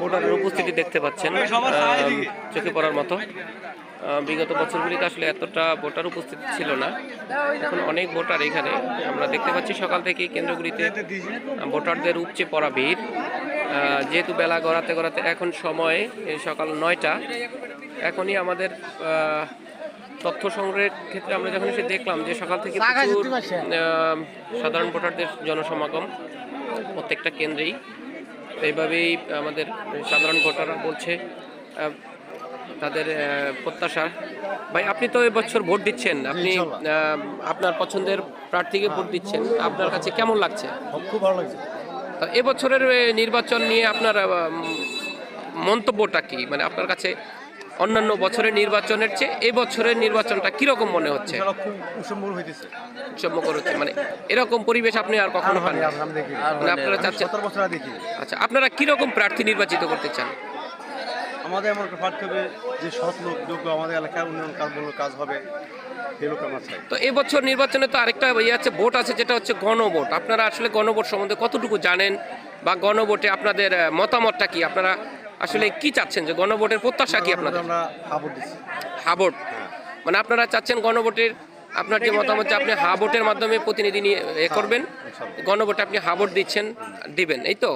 ভোটারের উপস্থিতি দেখতে পাচ্ছেন চোখে পড়ার মতো। বিগত বছরগুলিতে আসলে এতটা ভোটার উপস্থিতি ছিল না। এখন অনেক ভোটার এখানে। আমরা দেখতে পাচ্ছি সকাল থেকে কেন্দ্রগুলিতে ভোটারদের উপচে পড়া ভিড়। যেহেতু বেলা গড়াতে গড়াতে এখন সময় সকাল নয়টা। এখনই আমাদের তথ্য সংগ্রহের ক্ষেত্রে আমরা যখন এসে দেখলাম যে সকাল থেকে প্রচুর সাধারণ ভোটারদের জনসমাগম প্রত্যেকটা কেন্দ্রেই। এইভাবেই আমাদের সাধারণ ভোটাররা বলছে। তাদের প্রত্যাশা। ভাই আপনি তো এবছর ভোট দিচ্ছেন। আপনি আপনার পছন্দের প্রার্থীকে ভোট দিচ্ছেন। আপনার কাছে কেমন লাগছে? খুব ভালো লাগছে। এবছরের নির্বাচন নিয়ে আপনার মন্তব্যটা কি? মানে আপনার কাছে অন্যান্য বছরের নির্বাচনের চেয়ে এই বছরের নির্বাচনটা কীরকম মনে হচ্ছে? হচ্ছে। মানে এরকম পরিবেশ আপনি আর কখনো পান মানে আপনারা চাচ্ছেন আচ্ছা আপনারা কীরকম প্রার্থী নির্বাচিত করতে চান? আমাদের এমন একটা প্রার্থী হবে যে সৎ লোক যোগ্য আমাদের এলাকার উন্নয়ন কাজগুলো কাজ হবে তো এবছর নির্বাচনে তো আরেকটা ইয়ে আছে ভোট আছে যেটা হচ্ছে গণভোট। আপনারা আসলে গণভোট সম্বন্ধে কতটুকু জানেন বা গণভোটে আপনাদের মতামতটা কি? আপনারা আসলে কি চাচ্ছেন? যে গণভোটের প্রত্যাশা কি আপনাদের? হাবট মানে আপনারা চাচ্ছেন গণভোটের আপনার যে মতামত যে আপনি হাবটের মাধ্যমে প্রতিনিধি নিয়ে করবেন গণভোটে আপনি হাবট দিচ্ছেন দিবেন এই তো?